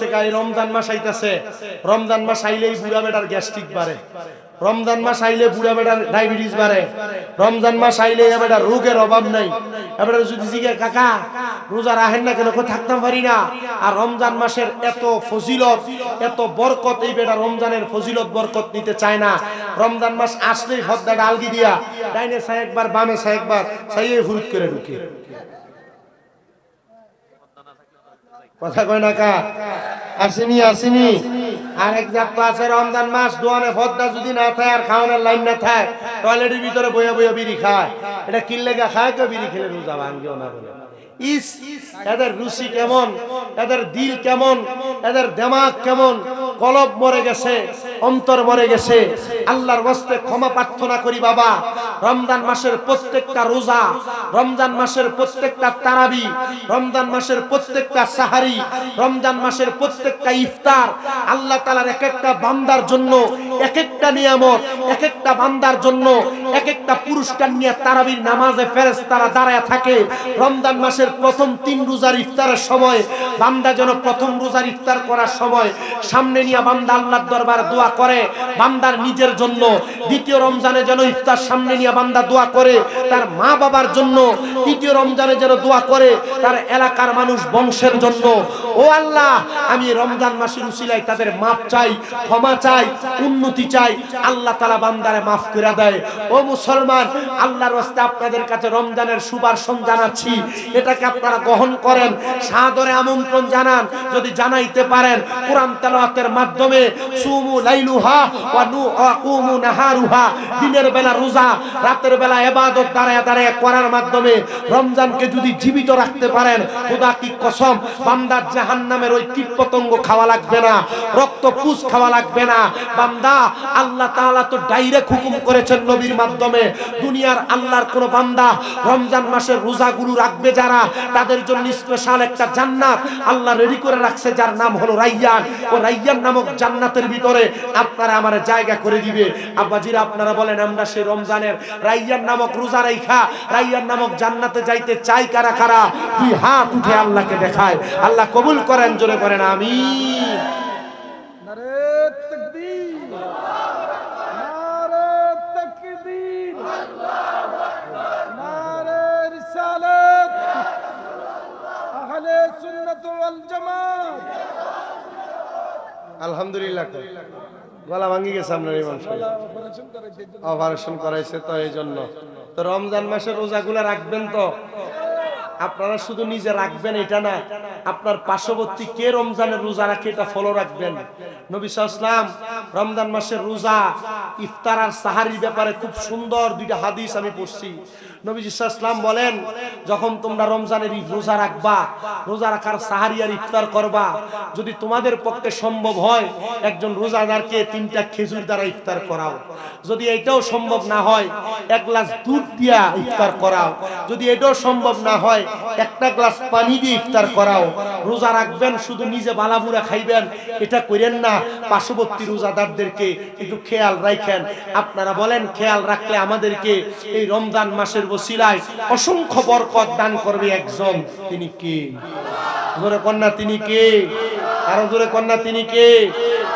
রমজান পারি না? আর রমজান মাসের এত ফজিলত, এত বরকত, এই বেটা রমজানের ফজিলত বরকত নিতে চায় না। রমজান মাস আসলেই হদ্দা ডালগি দিয়া, ডাইনে সাই একবার, বামে সাই সাইয়ে হুরুত করে ঢুকে। কথা কয় না কা? আসেনি আসেনি। আরেক জাত আছে রমজান মাস, দোয়ানে ফদ্দা যদি না থাকে আর খাওয়ানোর লাইন না থাকে টয়লেটের ভিতরে বইয়া বইয়া বিড়ি খায়। এটা কিনলে গা খায় তো বিড়ি খেলে রোজা ভাঙ্গিও না বলে। ইস এদের রুচি কেমন? এদের দিল কেমন? এদের দেমাগ কেমন? কলব মরে গেছে, অন্তর মরে গেছে। আল্লাহর বস্তে ক্ষমা প্রার্থনা করি বাবা। রমজান মাসের প্রত্যেকটা রোজা, রমজান মাসের প্রত্যেকটা তারাবি, রমজান মাসের প্রত্যেকটা সাহারি, রমজান মাসের প্রত্যেকটা ইফতার আল্লাহ তালার এক একটা বান্দার জন্য এক একটা নিয়ামত এক একটা বান্দার জন্য এক একটা পুরস্কার নিয়ে তারাবির নামাজে ফেরেস তারা দাঁড়ায় থাকে। রমজান মাসের প্রথম তিন রোজার ইফতারের সময়, বান্দা যেন প্রথম রোজার ইফতার করার সময় সামনে নিয়ে বান্দা আল্লাহর দরবার দোয়া করে, বান্দার নিজের জন্য। দ্বিতীয় রমজানে যেন ইফতার সামনে নিয়ে বান্দা দোয়া করে, তার মা বাবার জন্য তৃতীয় রমজানে যেন দোয়া করে, তার এলাকার মানুষ বংশের জন্য। ও আল্লাহ, আমি রমজান মাসের উসিলাই তাদের মাপ চাই, ক্ষমা চাই, উন্নতি চাই, আল্লাহ তালা বান্দারে মাফ করে দেয়। ও মুসলমান, আল্লাহর রাস্তে আপনাদের কাছে রমজানের সুবাসন জানাচ্ছি, এটাকে আপনারা গ্রহণ করেন, সাদরে আমন্ত্রণ জানান, যদি জানাইতে পারেন, কোরআন তেলাওয়াতের মাধ্যমে, সুমু লাইলুহা ওয়া নু নাহারুহা, দিনের বেলা রোজা, রাতের বেলা ইবাদত দাঁড়ায় দাঁড়ায় করার মাধ্যমে রমজানকে যদি জীবিত রাখতে পারেন, খোদা কি কসম বান্দার জাহান্নামের ওই কীট পতঙ্গ খাওয়া লাগবে না রক্ত পুষ খাওয়া লাগবে না। বান্দা, আল্লাহ তাআলা তো ডাইরেক্ট হুকুম করেছেন নবীর মাধ্যমে, দুনিয়ার আল্লাহর কোন বান্দা রমজান মাসের রোজাগুলো রাখবে যারা, তাদের জন্য স্পেশাল একটা জান্নাত আল্লাহ রেডি করে রাখছে, যার নাম হলো রাইয়ান। ও রাইয়ান নামক জান্নাতের ভিতরে আপনারা আমার জায়গা করে দিবে। আব্বাজিরা আপনারা বলেন, আমরা সেই রমজানের রাইয়ান নামক রোজা রাইখা, রাইয়ান নামক জান্নাতে যাইতে চাই কারা কারা? দুই হাত উঠে আল্লাহকে দেখায়। আল্লাহ কবুল করেন, জোরে করেন আমিন নারে তকবীর নারে তকবীর নারে রিসালাত আহলে সুন্নাত ওয়াল জামাত আলহামদুলিল্লাহ গলা ভাঙ্গি গেছে আপনার ইমাম অপারেশন করাইছে তো এই জন্য। তো রমজান মাসের রোজাগুলা রাখবেন তো? আপনারা শুধু নিজে রাখবেন, এটা না। আপনার পার্শ্ববর্তী কে রমজানের রোজা রাখে এটা ফলো রাখবেন। নবী ইসলাম রমজান মাসের রোজা, ইফতার আর সাহারির ব্যাপারে খুব সুন্দর দুইটা হাদিস আমি পড়ছি। নবী ইসলাম বলেন, যখন তোমরা রমজানের রোজা রাখবা, রোজা রাখার সাহারি আর ইফতার করবা, যদি তোমাদের পক্ষে সম্ভব হয়, একজন রোজাদারকে তিনটা খেজুর দ্বারা ইফতার করাও। যদি এটাও সম্ভব না হয়, এক গ্লাস দুধ দিয়া ইফতার করাও। যদি এটাও সম্ভব না হয়, একটা গ্লাস পানি দিয়ে ইফতার করাও। রোজা রাখবেন, শুধু নিজে বালাবুরা খাইবেন, এটা করেন না, পার্শ্ববর্তী রোজাদারদেরকে একটু খেয়াল রাখেন। আপনারা বলেন, খেয়াল রাখলে আমাদেরকে এই রমজান মাসের বসিলায় অসংখ্য বরকত দান করবে একজন। তিনি কে? জোরে কন্যা, তিনি কে? আরও জোরে কন্যা, তিনি কে?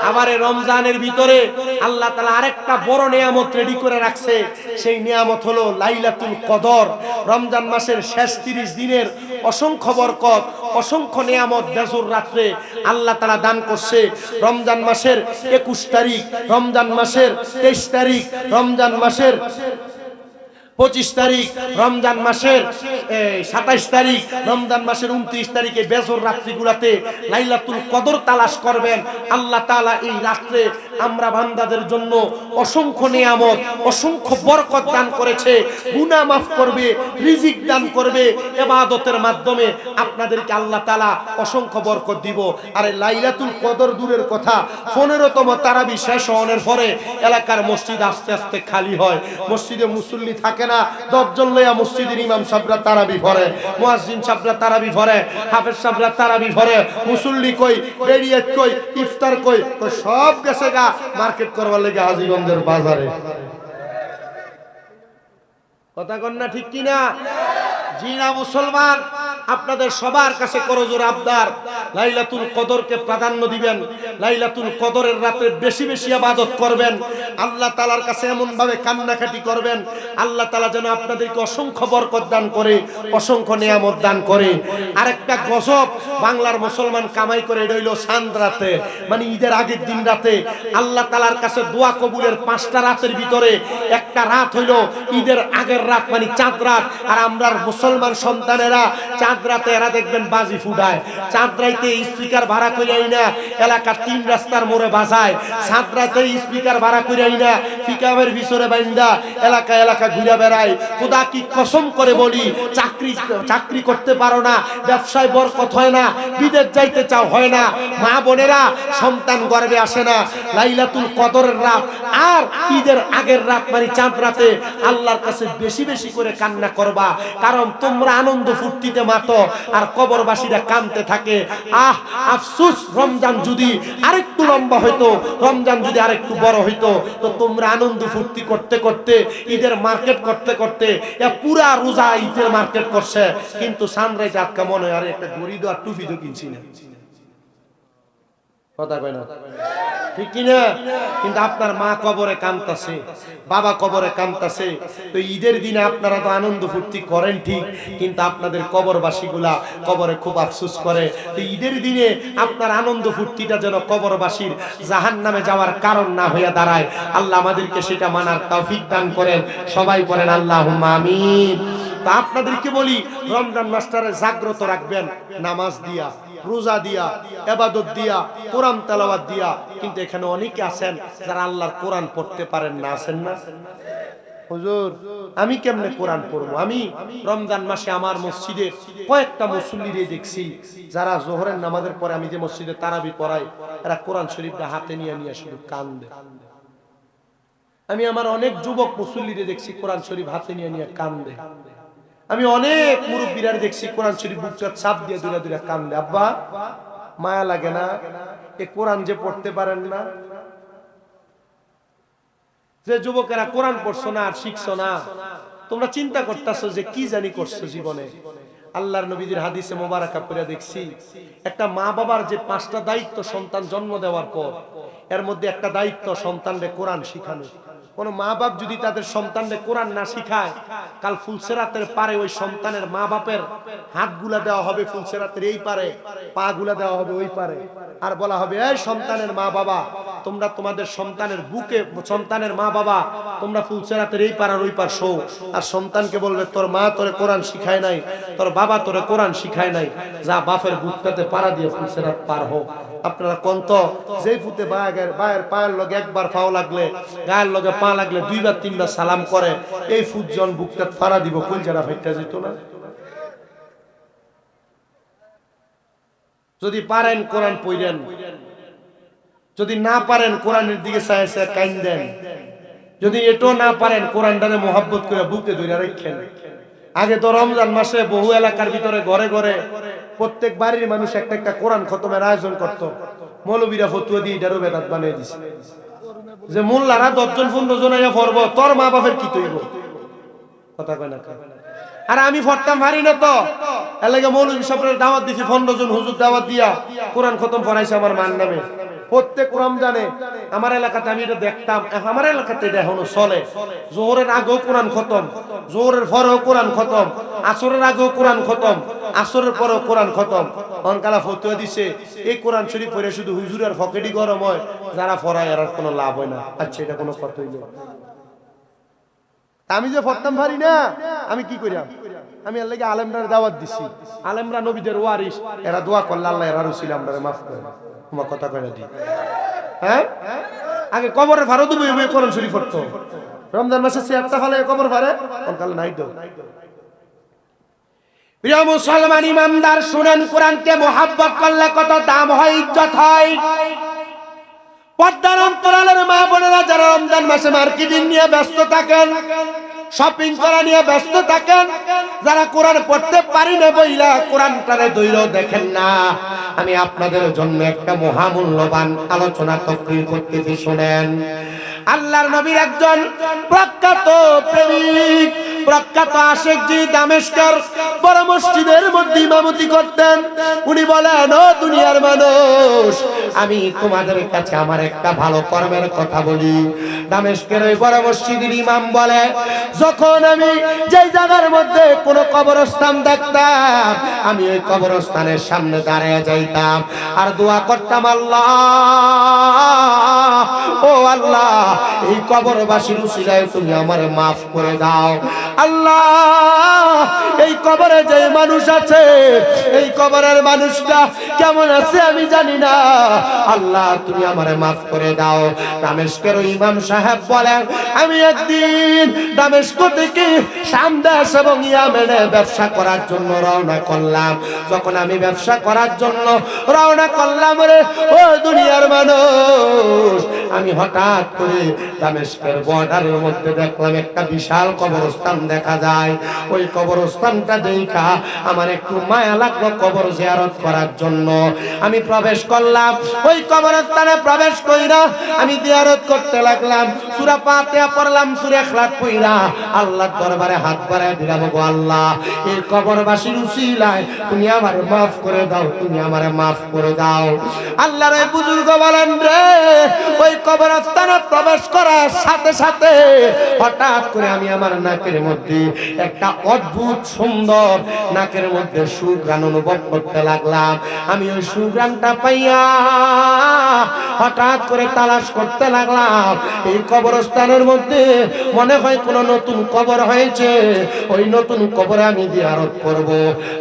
আবার রমজানের ভিতরে আল্লাহ তালা আরেকটা বড় নিয়ামত রেডি করে রাখছে। সেই নিয়ামত হলো লাইলাতুল কদর। রমজান মাসের শেষ তিরিশ দিনের অসংখ্য বরকত, অসংখ্য নিয়ামত বেজুর রাত্রে আল্লাহ তালা দান করছে। রমজান মাসের একুশ তারিখ, রমজান মাসের তেইশ তারিখ, রমজান মাসের পঁচিশ তারিখ রমজান মাসের সাতাইশ তারিখ রমজান মাসের উনত্রিশ তারিখে বেজর রাত্রিগুলাতে লাইলাতুল কদর তালাশ করবেন। আল্লাহ তালা এই রাত্রে আমরা বান্দাদের জন্য অসংখ্য নিয়ামত, অসংখ্য বরকত দান করেছে। গুনাহ মাফ করবে, রিজিক দান করবে, এবাদতের মাধ্যমে আপনাদেরকে আল্লাহ তাআলা অসংখ্য বরকত দিব। আর লাইলাতুল কদর দূরের কথা, পনেরোতম তারাবি শেষ হওয়ার পরে এলাকার মসজিদ আস্তে আস্তে খালি হয়। মসজিদে মুসল্লি থাকে না, দশজন লইয়া মসজিদের ইমাম সাবরা তারাবি ভরে, মুয়াজ্জিন সাবরা তারাবি ভরে, হাফেজ সাবরা তারাবি ভরে, মুসল্লি কই, বেরিয়ে কই, ইফতার কই সব গেছে গা। মার্কেট করবার লেগে হাজিগঞ্জের বাজারে। কথা কন্যা ঠিক কিনা? জি না মুসলমান, আপনাদের সবার কাছে করজোর আবদার। লাইলাতুল কদরকে প্রাধান্য দিবেন। লাইলাতুল কদরের রাতে বেশি বেশি আবাদত করবেন। আল্লাহ তালার কাছে এমন ভাবে কান্নাকাটি করবেন। আল্লাহ তালা যেন আপনাদেরকে অসংখ্য বরকত দান করে, অসংখ্য নিয়ামত দান করে। আরেকটা গজব বাংলার মুসলমান কামাই করে হইল সান্দ রাতে মানে ঈদের আগের দিন রাতে। আল্লাহ তালার কাছে দোয়া কবুলের পাঁচটা রাতের ভিতরে, একটা রাত হইল ঈদের আগের রাত মানে চাঁদ রাত। আর আমরা মুসলমান সন্তানেরা চাঁদ রাতে এরা দেখবেন বাজি ফুটায়। চাঁদ রাইতে স্পিকার ভাড়া করে আই না এলাকার তিন রাস্তার মোড়ে বাজায়। চাঁদ রাতে স্পিকার ভাড়া করে না পিকাবের ভিতরে বাইন্দা, এলাকা এলাকা ঘুরে বেড়ায়। খোদা কি কসম করে বলি, চাকরি চাকরি করতে পারো না, ব্যবসায় বরকত হয় না, বিদেশ যাইতে চাও হয় না। মা বোনেরা, সন্তান গর্বে আসে না। লাইলাতুল কদরের রাত, আর ঈদের আগের রাত মানে চাঁদ রাতে আল্লাহর কাছে বেশি বেশি করে কান্না করবা। কারণ তোমরা আনন্দ ফুর্তিতে মাতো, আর কবরবাসীরা কানতে থাকে। আহ, আফসুস, রমজান যদি আরেকটু লম্বা হইতো, রমজান যদি আরেকটু বড় হইতো, তো তোমরা আনন্দ ফুর্তি করতে করতে, ঈদের মার্কেট করতে করতে পুরা রোজা ঈদের মার্কেট করছে। কিন্তু সানরাইজ আটকা মনে হয়, আরে একটা গড়ি আর টুপি তো কিনছি না। কথা না? ঠিক কিনা? কিন্তু আপনার মা কবরে কামতাছে বাবা কবরে কামতাছে তো ঈদের দিনে আপনারা তো আনন্দ ফুর্তি করেন ঠিক, কিন্তু আপনাদের কবরবাসীগুলা কবরে খুব আফসোস করে। তো ঈদের দিনে আপনার আনন্দ ফুর্তিটা যেন কবরবাসীর জাহান নামে যাওয়ার কারণ না হইয়া দাঁড়ায়। আল্লাহ আমাদেরকে সেটা মানার তৌফিক দান করেন। সবাই বলেন আল্লাহ আমিন। তা আপনাদেরকে বলি, রমজান মাস্টারে জাগ্রত রাখবেন, নামাজ দিয়া। রোজা দিয়া, এবাদত দিয়া, কোরআন তেলাওয়াত দিয়া। কিন্তু এখানে অনেকে আছেন যারা আল্লাহর কোরআন পড়তে পারেন না, আছেন না? হুজুর, আমি কেমনে কোরআন পড়ব? আমি রমজান মাসে আমার মসজিদে কয়েকটা মুসল্লিরে দেখছি, যারা জোহরের নামাজের পরে আমি যে মসজিদে তারাবি পড়াই, এরা কোরআন শরীফটা হাতে নিয়ে নিয়ে শুধু কান্দে। আমি আমার অনেক যুবক মুসল্লিরে দেখছি কোরআন শরীফ হাতে নিয়ে নিয়ে কান্দে। আমি অনেক মুরব্বীরা দেখছি কোরআন শরীফ বুকটা ছাপ দিয়ে দূরে দূরে কান্দে। আব্বা, মায়া লাগে না? এ কোরআন যে পড়তে পারেন না? যে যুবকেরা কোরআন পড়ছো না আর শিখছো না, তোমরা চিন্তা করতেছো যে কি জানি করছ জীবনে। আল্লাহর নবীদের হাদিসে মোবারকা পড়ে দেখছি, একটা মা বাবার যে পাঁচটা দায়িত্ব সন্তান জন্ম দেওয়ার পর, এর মধ্যে একটা দায়িত্ব সন্তানরে কোরআন শিখানো। কোন মা বাপ যদি তাদের সন্তানদের কোরআন না শিখায়, কাল ফুলসেরাতের পারে ওই সন্তানের মা বাপের হাতগুলা দেওয়া হবে ফুলসেরাতের এই পারে পা গুলা দেওয়া হবে ওই পারে। আর বলা হবে, এই সন্তানের মা বাবা তোমরা তোমাদের সন্তানের বুকে, সন্তানের মা বাবা, তোমরা ফুলসেরাতের এই পার আর ওই পার শো আর সন্তানকে বলবে, তোর মা তোরে কোরআন শিখায় নাই, তোর বাবা তোরে কোরআন শিখায় নাই। যা বাপের বুকটাতে পাড়া দিয়ে ফুলসেরাত পার হোক আপনারা কন্ত, যেই ফুতে বায়ের বায়ের পায়ের লগে একবার পাও লাগলে, গায়ের লগে পা লাগলে দুইবার, তিনবার সালাম করে, এই ফুটজন বুকটা ফাড়া দিব কোন যারা ভাইটা যেত না? যদি পারেন কোরআন পড়েন যদি না পারেন কোরআনের দিকে চায় কাইন দেন। যদি এটাও না পারেন কোরআনটারে মোহাব্বত করে বুকে ধরে রাখেন। আগে তো রমজান মাসে বহু এলাকার ভিতরে ঘরে ঘরে প্রত্যেক বাড়ির মানুষ একটা একটা কোরআন খতমের আয়োজন করত। মৌলবীরা ফতুয়া দিয়ে এটারও বেদাত বানিয়ে দিছে। যে মোল্লারা দশজন পনেরো জন আইয়া পড়ব তোর মা বাপের কি তৈব? কথা কয় না আর আমি ফটতাম পারি না তো। এর লাগে মৌলবী সাহেবের দাওয়াত দিছি, পনেরো জন হুজুর দাওয়াত দিয়া কোরআন খতম পড়াইছে আমার মান নামে। প্রত্যেক রমজানে আমার এলাকাতে আমি এটা দেখতাম। আমার এলাকাতে এখনও চলে। জোহরের আগেও কোরআন খতম, জোহরের পরেও কোরআন খতম, আসরের আগেও কোরআন খতম, আসরের পরেও কোরআন খতম। অনকালা ফতুয়া দিছে, এই কোরআন শরীফ পড়ে শুধু হুজুরের ফকেটই গরম হয়, যারা এর আর কোনো লাভ হয় না। আচ্ছা এটা কোনো কথা হইল। আমি যে পড়তাম পারি না, আমি কি করিলাম আমি লাগে আলেমরার দাওয়াত দিছি। আলেমরা নবীদের ওয়ারিস এরা দোয়া করলে আল্লাহ এরা রসিল আমরা মাফ করে। তোমার কথা কয়ে দি। হ্যাঁ? আগে কবরের ভারত বই বই কোরআন শরীফ পড়তো। রমজান মাসে চেয়ারটা ফলে কবর ভারে? অনকালে নাই তো। প্রিয় মুসলমান ইমানদার, শুনেন কোরআনকে মোহাব্বত করলে কত দাম হয়, ইজ্জত হয়। পদ্মার অন্তরালের মা বোনেরা যারা রমজান মাসে মার্কেটিং নিয়ে ব্যস্ত থাকেন শপিং করা নিয়ে ব্যস্ত থাকেন। যারা কোরআন পড়তে পারি না বইলা, কোরআনটারে দৈর দেখেন না। আমি আপনাদের জন্য একটা মহামূল্যবান আলোচনা তকরির করতেছি, শুনেন। আল্লাহর নবীর একজন প্রখ্যাত প্রেমিক, প্রখ্যাত আশেখ জি দামেশকর বড় মসজিদের মধ্যে ইমামতি করতেন। উনি বলেন, ও দুনিয়ার মানুষ, আমি তোমাদের কাছে আমার একটা ভালো কর্মের কথা বলি। দামেশকের ওই বড় মসজিদের ইমাম বলে যখন আমি যে জায়গার মধ্যে কোনো কবরস্থান দেখতাম, আমি ওই কবরস্থানের সামনে দাঁড়িয়ে যাইতাম। আর দোয়া করতাম, আল্লাহ, ও আল্লাহ, এই কবরবাসীর উসিলায় তুমি আমার মাফ করে দাও। আল্লাহ, এই কবরে যে মানুষ আছে, এই কবরের মানুষটা কেমন আছে আমি জানি না। আল্লাহ, তুমি আমারে মাফ করে দাও। দামেশকের ইমাম সাহেব বলেন, আমি একদিন দামেস্ক থেকে সামদাস এবং ইয়ামেনে ব্যবসা করার জন্য রওনা করলাম। যখন আমি ব্যবসা করার জন্য রওনা করলাম রে, ও দুনিয়ার মানুষ, আমি হঠাৎ করে দামেস্কের বর্ডারের মধ্যে দেখলাম একটা বিশাল কবরস্থান দেখা যায়। ওই কবরস্থানটা দেখা আমার একটু মায়া লাগল কবর জিয়ারত করার জন্য। আমি প্রবেশ করলাম। ওই কবরস্থানে প্রবেশ কইরা আমি জিয়ারত করতে লাগলাম। সূরা ফাতিহা পড়লাম, সূরা ইখলাস পড়া আল্লাহর দরবারে হাত বাড়ায় দিলাম গো আল্লাহ, এই কবরবাসীর উসিলায় তুমি আমারে মাফ করে দাও, তুমি আমারে মাফ করে দাও। আল্লাহর ওই বুজুর্গ বলেন রে, ওই কবরস্থানে প্রবেশ করার সাথে সাথে হঠাৎ করে আমি আমার নাকের মধ্যে একটা অদ্ভুত সুন্দর নাকের মধ্যে সুগ্রাণ অনুভব করতে লাগলাম। আমি ওই সুগ্রাণটা পাইয়া হঠাৎ করে তালাশ করতে লাগলাম, এই কবরস্থানের মধ্যে মনে হয় কোনো নতুন কবর হয়েছে। ওই নতুন কবরে আমি জিয়ারত করব।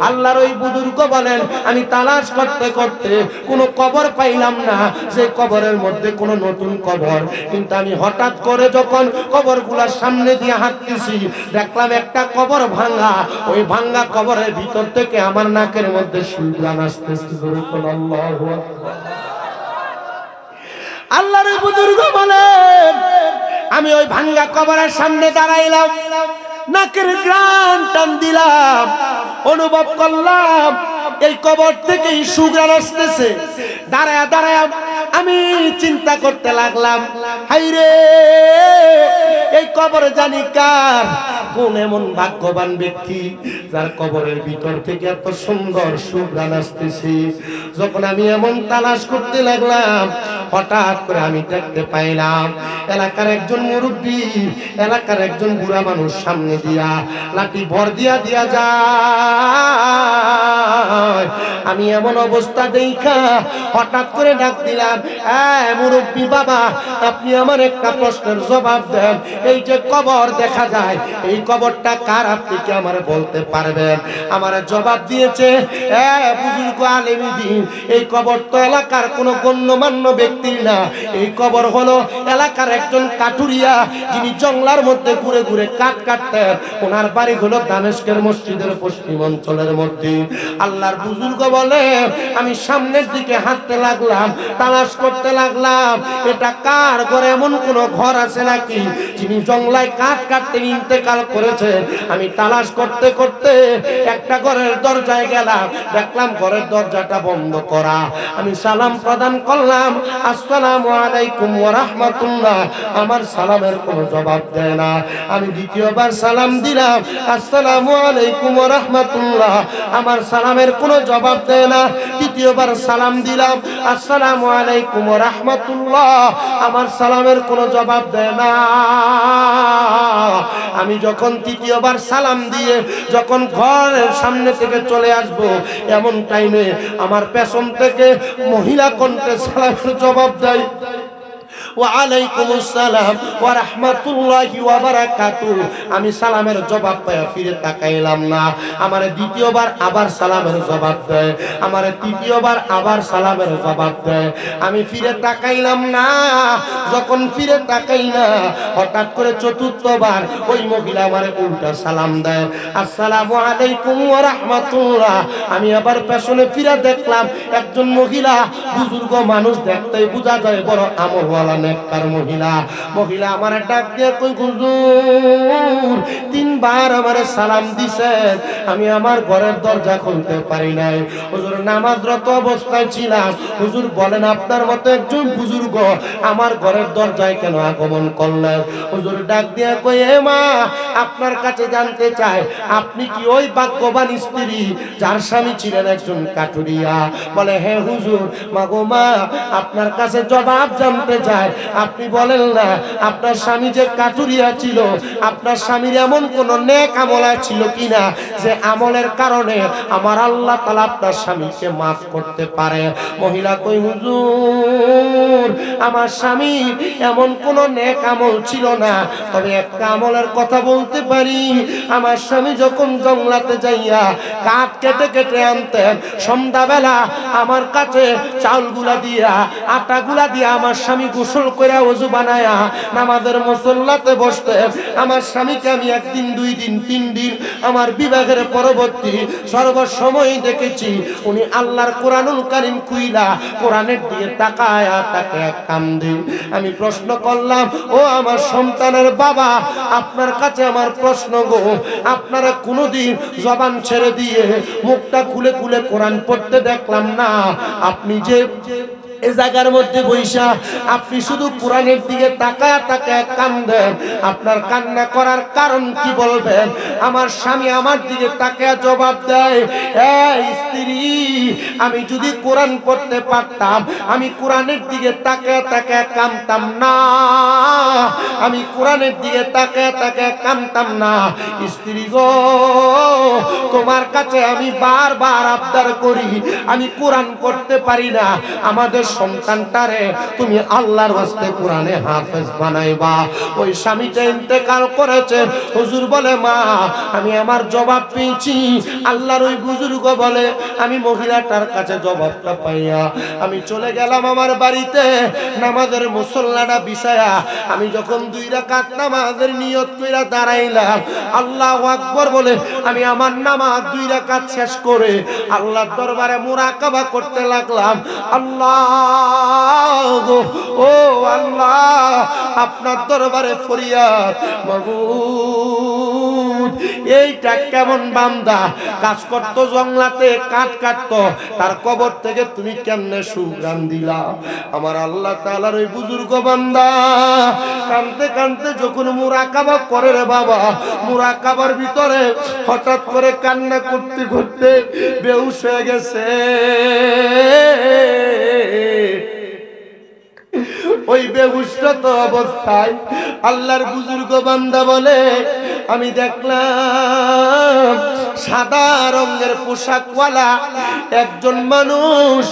আল্লাহর ওই বুজুর্গ বলেন, আমি তালাশ করতে করতে কোনো কবর পাইলাম না। সেই কবরের মধ্যে কোনো নতুন কবর। কিন্তু আমি হঠাৎ করে যখন কবরগুলার সামনে দিয়ে হাঁটতেছি, দেখলাম একটা কবর ভাঙা। ওই ভাঙা কবরের ভিতর থেকে আমার নাকের মধ্যে সুলগান আসতেছে জোরে বলো আল্লাহু আকবার। আল্লাহর বুজুর্গ বলেন, আমি ওই ভাঙ্গা কবরের সামনে দাঁড়াইলাম, নাকের গ্রান টান দিলাম, অনুভব করলাম, এই কবর থেকেই সুগ্রান আসতেছে। দাঁড়ায় দাঁড়ায় আমি চিন্তা করতে লাগলাম, হাইরে, এই কবর জানি কার? কোন এমন ভাগ্যবান ব্যক্তি যার কবরের ভিতর থেকে এত সুন্দর সুগ্রান আসতেছে? যখন আমি এমন তালাশ করতে লাগলাম, হঠাৎ করে আমি দেখতে পাইলাম, এলাকার একজন মুরব্বী, এলাকার একজন বুড়া মানুষ সামনে দিয়া লাঠি ভর দিয়া দিয়া যায়। আমি এমন অবস্থা দেখা হঠাৎ করে ডাক দিলাম মুরব্বী বাবা, আপনি আমার একটা প্রশ্নের জবাব দেন। এই যে কবর দেখা যায়, এই কবরটা কার আপনি কি আমার বলতে পারবেন? আমার জবাব দিয়েছে হ্যাঁ এই কবর তো এলাকার কোনো গণ্যমান্য না। এই কবর হলো এলাকার একজন কাঠুরিয়া, যিনি জংলার মধ্যে ঘুরে ঘুরে কাঠ কাটতেন। ওনার বাড়ি হলো দামেস্কের মসজিদের পশ্চিম অঞ্চলের মধ্যে। আল্লাহর বুজুর্গ বলে, আমি সামনের দিকে হাঁটতে লাগলাম তালাশ করতে লাগলাম। এটা কার ঘরে? এমন কোন ঘর আছে নাকি যিনি জংলায় কাঠ কাটতে ইন্তেকাল করেছেন আমি তালাশ করতে করতে একটা ঘরের দরজায় গেলাম। দেখলাম ঘরের দরজাটা বন্ধ করা। আমি সালাম প্রদান করলাম, আসসালামু আলাইকুম ওয়া রাহমাতুল্লাহ। আমার সালামের কোনো জবাব দেয় না। আমি দ্বিতীয়বার সালাম দিলাম, আসসালামু আলাইকুম ওয়া রাহমাতুল্লাহ। আমার সালামের কোনো জবাব দেয় না। তৃতীয়বার সালাম দিলাম, আসসালামু আলাইকুম ওয়া রাহমাতুল্লাহ। আমার সালামের কোনো জবাব দেয় না। আমি যখন তৃতীয়বার সালাম দিয়ে যখন ঘরের সামনে থেকে চলে আসব, এমন টাইমে আমার পেছন থেকে মহিলা কণ্ঠে সালামের জবাব দেয়। ওয়ালাইকুম আসসালাম ওয়া রাহমাতুল্লাহি ওয়া বারাকাতুহু আমি সালামের জবাব পাইয়া ফিরে তাকাইলাম না। আমার দ্বিতীয়বার আবার সালামের জবাব দেয়। আমার তৃতীয়বার আবার সালামের জবাব দেয়। আমি ফিরে তাকাইলাম না। যখন ফিরে তাকাই না, হঠাৎ করে চতুর্থবার ওই মহিলা আমার উল্টা সালাম দেয়। আসসালামু আলাইকুম ওয়া রাহমাতুল্লাহ। আমি আবার পেছনে ফিরে দেখলাম, একজন মহিলা বুজুর্গ মানুষ দেখতেই বোঝা যায় বড় আমলওয়ালা নেককার মহিলা মহিলা আমার ডাক দিয়ে কই হুজুর, তিনবার আমার সালাম দিছেন, আমি আমার ঘরের দরজা খুলতে পারি নাই। হুজুর, নামাজরত অবস্থায় ছিলাম। হুজুর বলেন, আপনার মতো একজন বুজুর্গ আমার ঘরের দরজায় কেন আগমন করলেন? হুজুর ডাক দিয়ে কই এ মা, আপনার কাছে জানতে চাই, আপনি কি ওই ভাগ্যবান স্ত্রী যার স্বামী ছিলেন একজন কাঠুরিয়া? বলে হে হুজুর, মাগো মা, আপনার কাছে জবাব জানতে চাই আপনি বলেন না, আপনার স্বামী যে কাঠুরিয়া ছিল, আপনার স্বামীর এমন কোন নেক আমলা ছিল কিনা যে আমলের কারণে আমার আল্লাহ তালা আপনার স্বামীকে মাফ করতে পারে। মহিলা কই হুজুর, আমার স্বামী এমন কোন নেক আমল ছিল না। তবে একটা আমলের কথা বলতে পারি, আমার স্বামী যখন জঙ্গলাতে যাইয়া কাঠ কেটে কেটে আনতেন। সন্ধ্যাবেলা আমার কাছে চাউলগুলা দিয়া, আটাগুলা দিয়া আমার স্বামী গোসল করে ওজু বানায়া নামাজের মুসল্লাতে বসতেন। আমার স্বামীকে আমি একদিন, দুই দিন, তিন দিন আমার বিবাহের পরবর্তী সর্বসময় দেখেছি। উনি আল্লাহর কোরআনুল কারিম কুইলা কোরআনের দিকে তাকায়া তাকে এক কাম দিন আমি প্রশ্ন করলাম, ও আমার সন্তানের বাবা, আপনার কাছে আমার প্রশ্ন গো। আপনারা কোনোদিন জবান ছেড়ে দিয়ে মুখটা খুলে খুলে কোরআন পড়তে দেখলাম না। আপনি যে এ জায়গার মধ্যে বৈশা, আপনি শুধু কোরআনের দিকে তাকা তাকা কান্দেন। আপনার কান্না করার কারণ কি বলবেন? আমার স্বামী আমার দিকে তাকে জবাব দেয় স্ত্রী, আমি যদি কোরআন পড়তে পারতাম, আমি কোরআনের দিকে তাকে তাকে কামতাম না। আমি কোরআনের দিকে তাকে তাকে কামতাম না। স্ত্রী গো, তোমার কাছে আমি বারবার আবদার করি, আমি কোরআন পড়তে পারি না। আমাদের সন্তানটারে তুমি আল্লাহর কোরআনে হাফেজ বানাইবা। ওই স্বামীটা ইন্তেকাল করেছে। হুজুর বলে, মা, আমি আমার জবাব পেয়েছি। আল্লাহর ওই বুজুর্গ বলে, আমি মহিলাটার কাছে জবাবটা পাইয়া, আমি চলে গেলাম আমার বাড়িতে। নামাজের মুসল্লাটা বিছায়া আমি যখন দুই রাকাত নামাজের নিয়ত কইরা দাঁড়াইলাম, আল্লাহ আকবর বলে, আমি আমার নামাজ দুই রাকাত শেষ করে আল্লাহর দরবারে মুরাকাবা করতে লাগলাম। আল্লাহ গো, ও আল্লাহ আপনার দরবারে ফরিয়াদ মাবুদ এইটা কেমন বান্দা? কাজ করতো জংলাতে, কাঠ কাটতো। তার কবর থেকে তুমি কেমনে দিলা? আমার আল্লাহ তাআলার ওই বুজুর্গ বান্দা। কানতে কানতে যখন মুরাকাবা করে রে বাবা মুরাকাবার ভিতরে হঠাৎ করে কান্না করতে করতে বেহুশ হয়ে গেছে। ওই বেহুসত অবস্থায় আল্লাহর বুজুর্গ বান্দা বলে, আমি দেখলাম সাদা রঙের পোশাকওয়ালা একজন মানুষ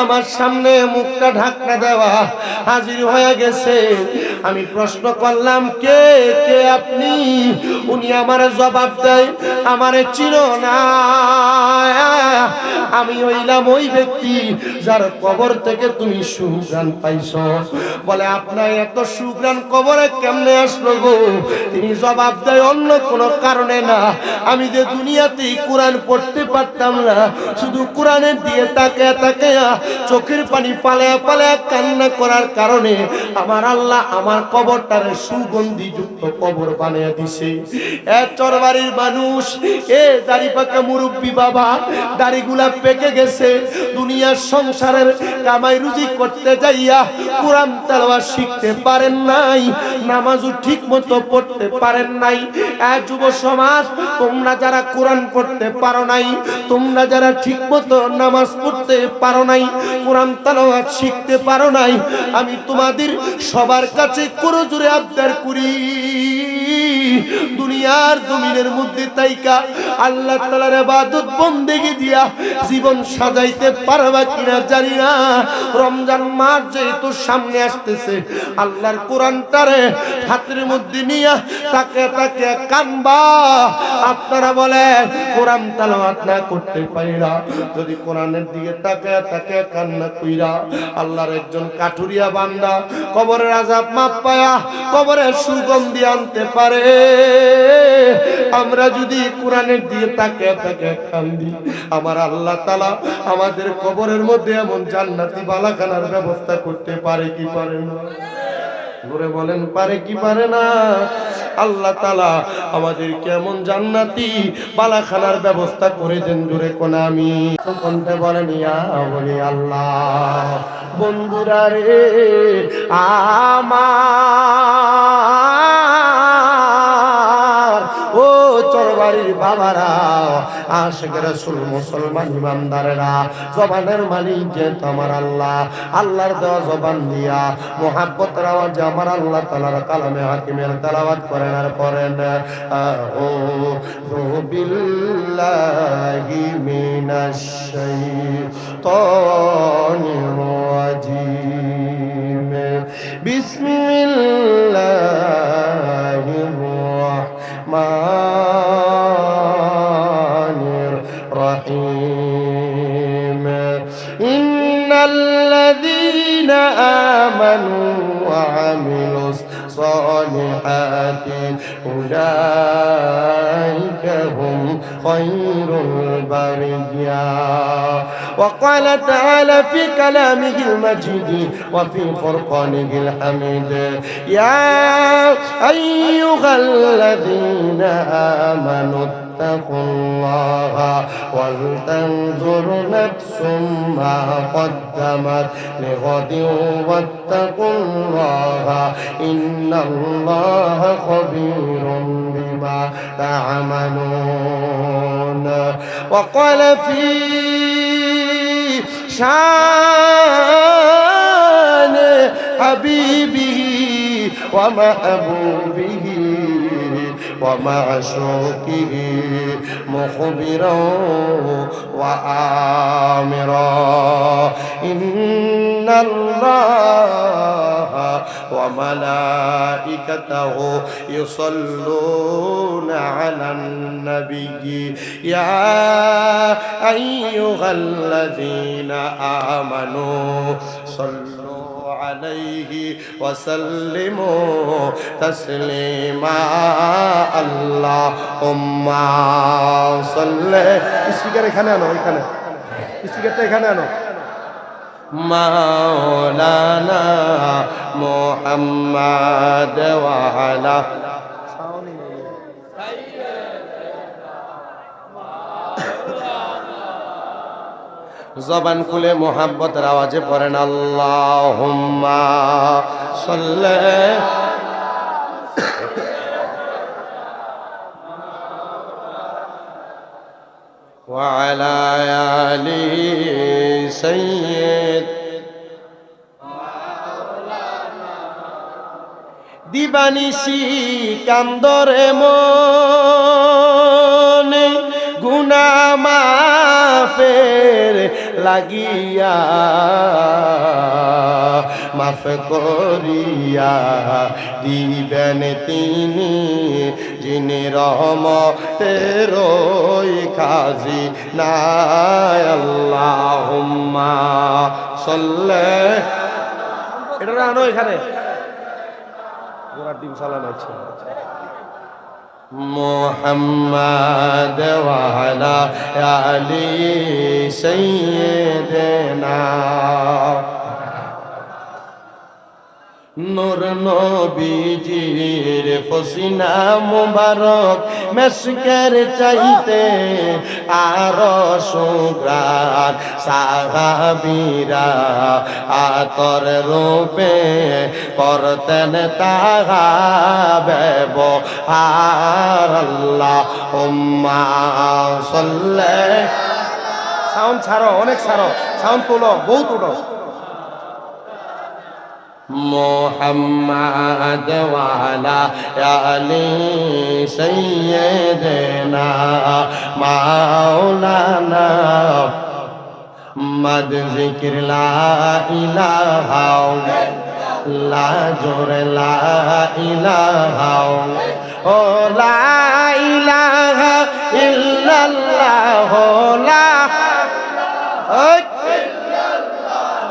আমার সামনে মুখটা ঢাকনা দেওয়া হাজির হয়ে গেছে। আমি প্রশ্ন করলাম, কে কে আপনি? উনি আমার জবাব দেয়, আমারে চিনো না। আমি হইলাম ওই ব্যক্তি যার কবর থেকে তুমি সুগ্রাণ পাইছ। বলে, আপনার এত সুগ্রাণ কবরে কেমনে আসলো গো? তিনি জবাব দেয়, অন্য কোনো কারণে না। আমি যে দুনিয়াতেই কোরআন পড়তে পারতাম না, শুধু কোরআনের দিয়ে তাকে তাকে চোখের পানি পালায়া পালায়া কান্না করার কারণে আমার আল্লাহ আমার কবরটারে সুগন্ধি যুক্ত কবর বানিয়ে দিছে। এ চরবাড়ির মানুষ, এ দাড়ি পাকা মুরব্বী বাবা, দাড়িগুলা পেকে গেছে। দুনিয়ার সংসারের কামাই রুজি করতে যাইয়া কোরআন তেলাওয়াত শিখতে পারেন নাই, নামাজও ঠিক মতো পড়তে পারেন নাই। এ যুব সমাজ, তোমরা যারা কোরআন পড়তে পারো নাই, তোমরা যারা ঠিক মতো নামাজ পড়তে পারো নাই, কোরআন তেলাওয়াত শিখতে পারো নাই, আমি তোমাদের সবার কাছে করো জোরে আবদার করি। দুনিয়ার জমিনের মধ্যে তাইকা আল্লাহ তালার ইবাদত বন্দেগি দিয়া জীবন সাজাইতে পারবা কিনা জানি না। রমজান মাস যেহেতু সামনে আসতেছে, আল্লাহর কোরআনটারে হাতের মধ্যে নিয়া তাকে তাকে কানবা। আপনারা বলে কোরআন তালাওয়াত না করতে পারি না যদি কোরআনের দিকে তাকে তাকে কান্না কইরা আল্লাহর একজন কাঠুরিয়া বান্দা কবরের আজাব মাপ পায়া কবরের সুগন্ধি আনতে পারে। আমরা যদি কোরআনের দিয়ে তাকে তাকে কান্দি আমার আল্লাহ তালা আমাদের কবরের মধ্যে এমন জান্নাতি বালাখানার ব্যবস্থা করতে পারে কি পারে না? জোরে বলেন, পারে কি পারে না? আল্লাহ তালা আমাদের কেমন জান্নাতি বালাখানার ব্যবস্থা করে দেন, জোরে কোন আমি? কণ্ঠে বলেন বলি আল্লাহ, বন্ধুরা রে, আমার ও চরবাড়ির বাবারা, আশেখ রসুল মুসলমান ইমানদারেরা, জবানের মালিক তোমার আল্লাহ। আল্লাহর দেওয়া জবান দিয়া মোহাব্বত আওয়াজ আমার আল্লাহ তালার কালামে হাকিমের তালাবাদ করেন আর পড়েন। আউযু বিল্লাহি মিনাশ শাইতানির রাজিম। বিসমিল্লাহির الرحمن الرحيم. إن الذين آمنوا وعملوا الصالحات أولئك هم خير البرية. وقال تعالى في كلامه المجيد وفي فرقانه الحميد يا أيها الذين آمنوا اتقوا الله ولتنظر نفس ما قدمت لغد واتقوا الله إن الله خبير بما تعملون. وقال في شان حبيبه ومحبوبه ومعشوقه مخبرا وآمرا. إن الله وملائكته يصلون على النبي يا أيها الذين آمنوا صلوا عليه وسلموا تسليما اللهم صل স্পিকার এখানে আনো এখানে স্পিকারটা এখানে আনো মাওলানা মুহাম্মদ ওয়ালা জবান খুলে মোহাব্বতের আওয়াজে পড়েন আল্লাহ সাল্লে وعلى آل سيد দিবানিসি কান্দরে মনে, গুনা মাফের লাগিয়া, মাফ করিয়া দিবেন তিনি যিনি রহমতেরই খাজি নাই। আল্লাহুম্মা সাল্লে, এটা আনো এখানে। ঘোড়ার ডিম চালানো আছে محمد وعلى آل سيدنا নূর নবীজির ফসিনা মুবারক মেসকের চাইতে আর সুগ্রাণ। সাহাবীরা আতর রূপে করতেন তাহা ব্যবহার। আল্লাহ উম্মা সল্লে। সাউন্ড ছাড়ো, অনেক ছাড়ো। সাউন্ড তোলো, বহুত উঠো। محمد وعلى آل سيدنا مولانا محمد ذكر لا إله لا جور لا إله أو لا إله إلا الله لا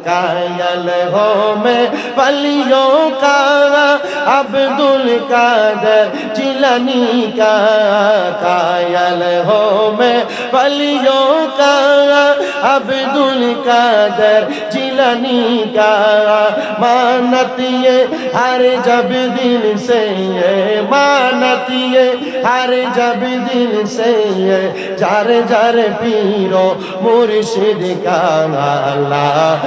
कायल हो मैं वलियों का अब्दुल कादर जिलानी का कायल हो मैं वलियों का अब्दुल कादर जिलानी का मानत ये हर जब दिल से ये मानत ये हर जब दिल से ये जार जार पीरो मुर्शिद का अल्लाह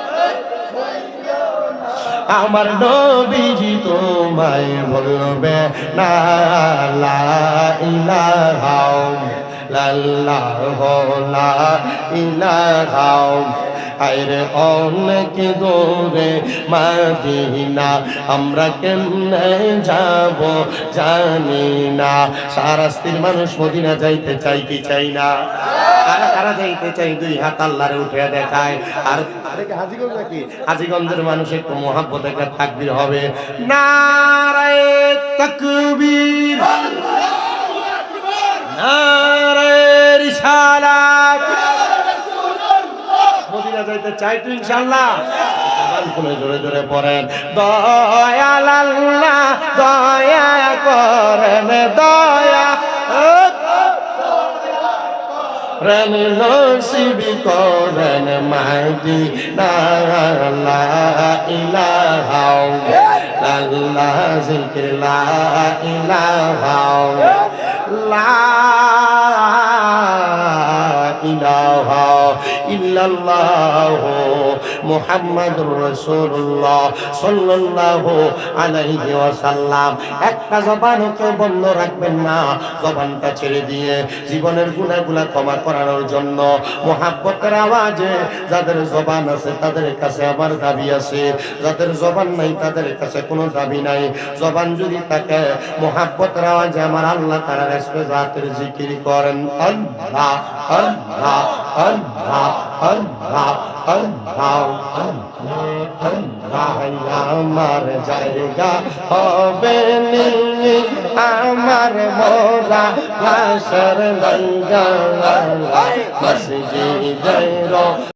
আমার নবীজি তোমায় বলবে, না, লা ইলাহা লাল্লাহ লা ইলাহা আইরে অনেক দূরে মাদিনা, আমরা কেমনে যাব জানি না। সারা স্ত্রীর মানুষ মদিনা যাইতে চাই কি চাই না? কারা যাইতে চাই দুই হাত আল্লাহরে উঠে দেখায়। আর হাজিগঞ্জ নাকি? হাজিগঞ্জের মানুষ একটু মহাব্বত, একটা থাকবির হবে। নারায়ে দয়া করেন, দয়া রন নসিবি করেন না লা ইলাহা আল্লাহ জিকির লা ইলাহা মুহাম্মাদুর রাসূলুল্লাহ সাল্লাল্লাহু আলাইহি ওয়াসাল্লাম। একটা জবানও কেউ বন্ধ রাখবেন না, জবানটা ছেড়ে দিয়ে জীবনের গুনাহগুলা ক্ষমা করানোর জন্য। মোহাব্বতের আওয়াজে যাদের জবান আছে তাদের কাছে আমার দাবি আছে। যাদের জবান নাই তাদের কাছে কোনো দাবি নাই। জবান যদি থাকে, মোহাব্বতের আওয়াজে আমার আল্লাহ তারা রেসপে জাতের জিকির করেন। আল্লাহ আল্লাহ আল্লাহ আল্লাহ। আল্লাহ আল্লাহ আমার জায়গা হবে নি আমার মোরা হাসর লঙ্গা মসজিদের